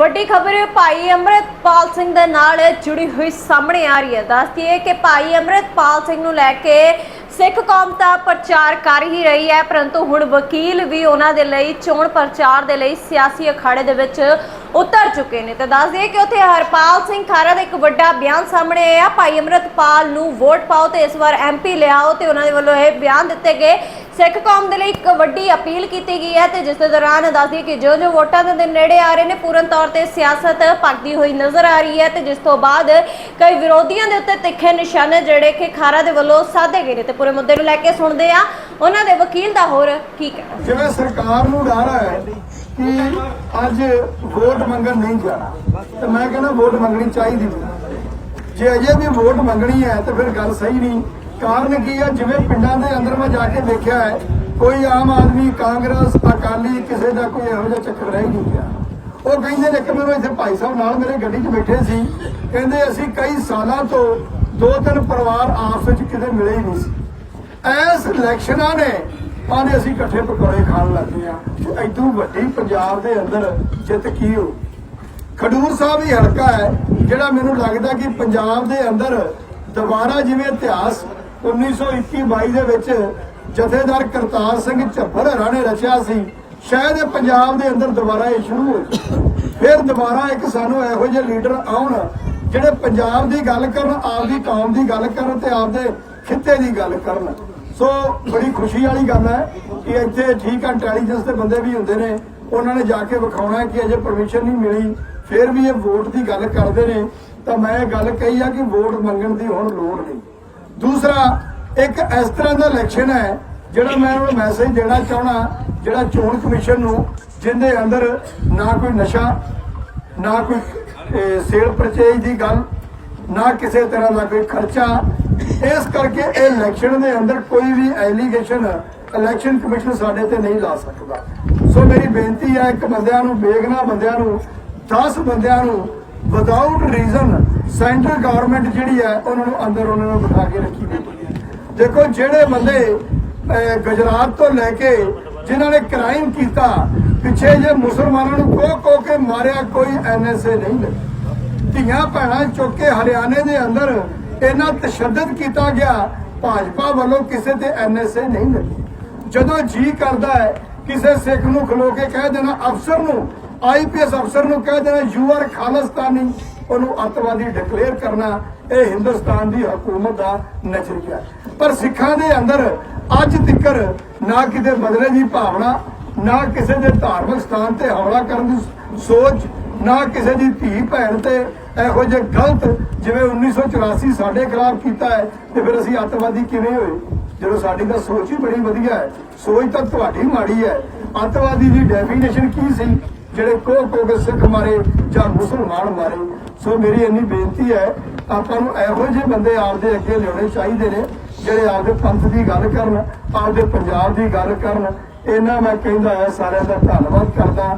ਵੱਡੀ ਖਬਰ ਭਾਈ ਅੰਮ੍ਰਿਤਪਾਲ ਸਿੰਘ ਦੇ ਨਾਲ ਜੁੜੀ ਹੋਈ ਸਾਹਮਣੇ ਆ ਰਹੀ ਹੈ। ਦੱਸਦੀ ਹੈ ਕਿ ਭਾਈ ਅੰਮ੍ਰਿਤਪਾਲ ਸਿੰਘ ਨੂੰ ਲੈ ਕੇ ਸਿੱਖ ਕੌਮ ਦਾ ਪ੍ਰਚਾਰ ਕਰ ਹੀ ਰਹੀ ਹੈ, ਪਰੰਤੂ ਹੁਣ ਵਕੀਲ ਵੀ ਉਹਨਾਂ ਦੇ ਲਈ ਚੋਣ ਪ੍ਰਚਾਰ ਦੇ ਲਈ ਸਿਆਸੀ ਅਖਾੜੇ ਦੇ ਵਿੱਚ ਉਤਰ ਚੁੱਕੇ ਨੇ। ਤੇ ਦੱਸ ਦਈਏ ਕਿ ਉੱਥੇ ਹਰਪਾਲ ਸਿੰਘ ਖਾਰਾ ਦਾ ਇੱਕ ਵੱਡਾ ਬਿਆਨ ਸਾਹਮਣੇ ਆਇਆ। ਭਾਈ ਅੰਮ੍ਰਿਤਪਾਲ ਨੂੰ ਵੋਟ ਪਾਓ ਤੇ ਇਸ ਵਾਰ ਐਮਪੀ ਲਿਆਓ ਤੇ ਉਹਨਾਂ ਦੇ ਵੱਲੋਂ ਇਹ ਬਿਆਨ ਦਿੱਤੇ ਗਏ ਸਿੱਖ ਕੌਮ ਦੇ ਲਈ ਇੱਕ ਵੱਡੀ ਅਪੀਲ ਕੀਤੀ ਗਈ ਹੈ ਤੇ ਜਿਸ ਦੇ ਦੌਰਾਨ ਦੱਸਦੀ ਕਿ ਜੋ ਜੋ ਵੋਟਾਂ ਦੇ ਦਿਨ ਨੇੜੇ ਆ ਰਹੇ ਨੇ, ਪੂਰਨ ਤੌਰ ਤੇ ਸਿਆਸਤ ਭਗਦੀ ਹੋਈ ਨਜ਼ਰ ਆ ਰਹੀ ਹੈ ਤੇ ਜਿਸ ਤੋਂ ਬਾਅਦ ਕਈ ਵਿਰੋਧੀਆਂ ਦੇ ਉੱਤੇ ਤਿੱਖੇ ਨਿਸ਼ਾਨੇ ਜਿਹੜੇ ਕਿ ਖਾਰਾ ਦੇ ਵੱਲੋਂ ਸਾਧੇ ਗਏ ਨੇ ਤੇ ਪੂਰੇ ਮੁੱਦੇ ਨੂੰ ਲੈ ਕੇ ਸੁਣਦੇ ਆ ਉਹਨਾਂ ਦੇ ਵਕੀਲ ਦਾ ਹੋਰ ਕੀ ਕਹਿਣਾ? ਜਿਵੇਂ ਸਰਕਾਰ ਨੂੰ ਡਰ ਹੈ ਕਿ ਅੱਜ ਵੋਟ ਮੰਗਣ ਨਹੀਂ ਜਾਣਾ, ਤੇ ਮੈਂ ਕਹਿੰਦਾ ਵੋਟ ਮੰਗਣੀ ਚਾਹੀਦੀ ਜੇ ਅਜੇ ਵੀ ਵੋਟ ਮੰਗਣੀ ਹੈ ਤੇ ਫਿਰ ਗੱਲ ਸਹੀ ਨਹੀਂ। ਕਾਰਨ ਕੀ ਹੈ ਜਿਵੇਂ ਪਿੰਡਾਂ ਦੇ ਅੰਦਰ ਮੈਂ ਜਾ ਕੇ ਦੇਖਿਆ ਹੈ, ਕੋਈ ਆਮ ਆਦਮੀ, ਕਾਂਗਰਸ, ਅਕਾਲੀ, ਕਿਸੇ ਦਾ ਕੋਈ ਇਹੋ ਜਿਹਾ ਚੱਕਰ ਰਹਿ ਨਹੀਂ ਗਿਆ ਉਹ ਕਹਿੰਦੇ ਨੇ ਕਿ ਮੈਨੂੰ ਇੱਥੇ ਭਾਈ ਸਾਹਿਬ ਨਾਲ ਮੇਰੇ ਗੱਡੀ 'ਚ ਬੈਠੇ ਸੀ। ਕਹਿੰਦੇ ਅਸੀਂ ਕਈ ਸਾਲਾਂ ਤੋਂ ਦੋ ਤਿੰਨ ਪਰਿਵਾਰ ਆਪਸ ਵਿੱਚ ਕਿਤੇ ਮਿਲੇ ਹੀ ਨਹੀਂ ਸੀ। ਐਸ ਇਲੈਕਸ਼ਨਾਂ ਨੇ ਆਨੇ ਅਸੀਂ ਇਕੱਠੇ ਪਕੌੜੇ ਖਾਣ ਲੱਗੇ ਆ ਐਦੋਂ ਵੱਡੀ ਪੰਜਾਬ ਦੇ ਅੰਦਰ ਜਿੱਤ ਕੀ ਹੋ ਖਡੂਰ ਸਾਹਿਬ ਹੀ ਹਲਕਾ ਹੈ, ਜਿਹੜਾ ਮੈਨੂੰ ਲੱਗਦਾ ਕਿ ਪੰਜਾਬ ਦੇ ਅੰਦਰ ਦੁਬਾਰਾ ਜਿਵੇਂ ਇਤਿਹਾਸ 1921-22 ਦੇ ਵਿੱਚ ਜਥੇਦਾਰ ਕਰਤਾਰ ਸਿੰਘ ਝੱਬਰ ਹਰਾਂ ਨੇ ਰਚਿਆ ਸੀ। ਸ਼ਾਇਦ ਇਹ ਪੰਜਾਬ ਦੇ ਅੰਦਰ ਦੁਬਾਰਾ ਇਹ ਸ਼ੁਰੂ ਹੋ ਫਿਰ ਦੁਬਾਰਾ ਇੱਕ ਸਾਨੂੰ ਇਹੋ ਜਿਹੇ ਲੀਡਰ ਆਉਣ, ਜਿਹੜੇ ਪੰਜਾਬ ਦੀ ਗੱਲ ਕਰਨ, ਆਪਦੀ ਕੌਮ ਦੀ ਗੱਲ ਕਰਨ ਤੇ ਆਪਦੇ ਖਿੱਤੇ ਦੀ ਗੱਲ ਕਰਨ। ਸੋ ਬੜੀ ਖੁਸ਼ੀ ਵਾਲੀ ਗੱਲ ਹੈ ਕਿ ਇੱਥੇ ਠੀਕ ਇੰਟੈਲੀਜੈਂਸ ਦੇ ਬੰਦੇ ਵੀ ਹੁੰਦੇ ਨੇ। ਉਹਨਾਂ ਨੇ ਜਾ ਕੇ ਵਿਖਾਉਣਾ ਕਿ ਅਜੇ ਪਰਮਿਸ਼ਨ ਨਹੀਂ ਮਿਲੀ। ਫਿਰ ਵੀ ਇਹ ਵੋਟ ਦੀ ਗੱਲ ਕਰਦੇ ਨੇ। ਤਾਂ ਮੈਂ ਇਹ ਗੱਲ ਕਹੀ ਆ ਕਿ ਵੋਟ ਮੰਗਣ ਦੀ ਹੁਣ ਲੋੜ ਨਹੀਂ। ਦੂਸਰਾ, ਇੱਕ ਇਸ ਤਰ੍ਹਾਂ ਦਾ ਇਲੈਕਸ਼ਨ ਹੈ ਜਿਹੜਾ ਮੈਂ ਉਹਨੂੰ ਮੈਸੇਜ ਦੇਣਾ ਚਾਹਣਾ ਜਿਹੜਾ ਚੋਣ ਕਮਿਸ਼ਨ ਨੂੰ ਜਿਹਦੇ ਅੰਦਰ ਨਾ ਕੋਈ ਨਸ਼ਾ, ਨਾ ਕੋਈ ਸੇਲ ਪਰਚੇਜ ਦੀ ਗੱਲ, ਨਾ ਕਿਸੇ ਤਰ੍ਹਾਂ ਦਾ ਕੋਈ ਖਰਚਾ, ਇਸ ਕਰਕੇ ਇਹ ਇਲੈਕਸ਼ਨ ਦੇ ਅੰਦਰ ਕੋਈ ਵੀ ਐਲੀਗੇਸ਼ਨ ਇਲੈਕਸ਼ਨ ਕਮਿਸ਼ਨ ਸਾਡੇ ਤੇ ਨਹੀਂ ਲਾ ਸਕਦਾ। ਸੋ ਮੇਰੀ ਬੇਨਤੀ ਹੈ ਇੱਕ ਬੰਦਿਆਂ ਨੂੰ, ਬੇਗਨਾ ਬੰਦਿਆਂ ਨੂੰ 10 ਬੰਦਿਆਂ ਨੂੰ ਵਿਦਆਊਟ ਰੀਜ਼ਨ ਸੈਂਟਰ ਗਵਰਨਮੈਂਟ ਜਿਹੜੀ ਹੈ, ਉਹਨਾਂ ਨੂੰ ਅੰਦਰ ਉਹਨਾਂ ਨੂੰ ਬਿਠਾ ਕੇ ਰੱਖੀ ਬੈਠੀ ਹੈ। ਦੇਖੋ, ਜਿਹੜੇ ਬੰਦੇ ਗੁਜਰਾਤ ਤੋਂ ਲੈ ਕੇ ਜਿਨ੍ਹਾਂ ਨੇ ਕ੍ਰਾਈਮ ਕੀਤਾ, ਪਿੱਛੇ ਜੇ ਮੁਸਲਮਾਨਾਂ ਨੂੰ ਕੋ ਕੋ ਕੇ ਮਾਰਿਆ, ਕੋਈ ਐਨਐਸਏ ਨਹੀਂ ਲੱਗੀ ਧੀਆਂ ਭੈਣਾਂ ਚੁੱਕ ਕੇ ਹਰਿਆਣੇ ਦੇ ਅੰਦਰ ਇੰਨਾ ਤਸ਼ੱਦਦ ਕੀਤਾ ਗਿਆ, ਭਾਜਪਾ ਵੱਲੋਂ ਕਿਸੇ ਤੇ ਐਨਐਸਏ ਨਹੀਂ ਲੱਗੀ ਜਦੋਂ ਜੀ ਕਰਦਾ ਹੈ, ਕਿਸੇ ਸਿੱਖ ਨੂੰ ਖਲੋ ਕੇ ਕਹਿ ਦੇਣਾ, ਅਫਸਰ ਨੂੰ ਆਈਪੀਐਸ ਅਫਸਰ ਨੂੰ ਕਹਿ ਦੇਣਾ ਯੂ ਆਰ ਖਾਲਿਸਤਾਨੀ। ਉਹਨੂੰ ਅੱਤਵਾਦੀ ਡਿਕਲੇਅਰ ਕਰਨਾ, ਇਹ ਹਿੰਦੁਸਤਾਨ ਦੀ ਹਕੂਮਤ ਦਾ ਨਜ਼ਰੀਆ। ਪਰ ਸਿੱਖਾਂ ਦੇ ਅੰਦਰ ਅੱਜ ਤੱਕਰ ਨਾ ਕਿਤੇ ਬਦਲੇ ਦੀ ਭਾਵਨਾ, ਨਾ ਕਿਸੇ ਦੇ ਧਾਰਮਿਕ ਸਥਾਨ ਤੇ ਹਮਲਾ ਕਰਨ ਦੀ ਸੋਚ, ਨਾ ਕਿਸੇ ਦੀ ਧੀ ਭੈਣ ਤੇ ਇਹੋ ਜਿਹੇ ਗਲਤ ਜਿਵੇਂ 1984 ਸਾਡੇ ਖਿਲਾਫ ਕੀਤਾ ਹੈ, ਤੇ ਫਿਰ ਅਸੀਂ ਅੱਤਵਾਦੀ ਕਿਵੇਂ ਹੋਏ? ਜਦੋਂ ਸਾਡੀ ਤਾਂ ਸੋਚ ਹੀ ਬੜੀ ਵਧੀਆ ਹੈ, ਸੋਚ ਤਾਂ ਤੁਹਾਡੀ ਮਾੜੀ ਹੈ। ਅੱਤਵਾਦੀ ਦੀ ਡੈਫੀਨੇਸ਼ਨ ਕੀ ਸੀ? ਜਿਹੜੇ ਕੋਹ ਕੋਹ ਕੇ ਸਿੱਖ ਮਾਰੇ ਜਾਂ ਮੁਸਲਮਾਨ ਮਾਰੇ। ਸੋ ਮੇਰੀ ਇੰਨੀ ਬੇਨਤੀ ਹੈ, ਆਪਾਂ ਨੂੰ ਇਹੋ ਜਿਹੇ ਬੰਦੇ ਆਪਦੇ ਅੱਗੇ ਲਿਆਉਣੇ ਚਾਹੀਦੇ ਨੇ, ਜਿਹੜੇ ਆਪਦੇ ਪੰਥ ਦੀ ਗੱਲ ਕਰਨ, ਆਪਦੇ ਪੰਜਾਬ ਦੀ ਗੱਲ ਕਰਨ। ਇਹਨਾਂ ਮੈਂ ਕਹਿੰਦਾ ਹੈ, ਸਾਰਿਆਂ ਦਾ ਧੰਨਵਾਦ ਕਰਦਾ।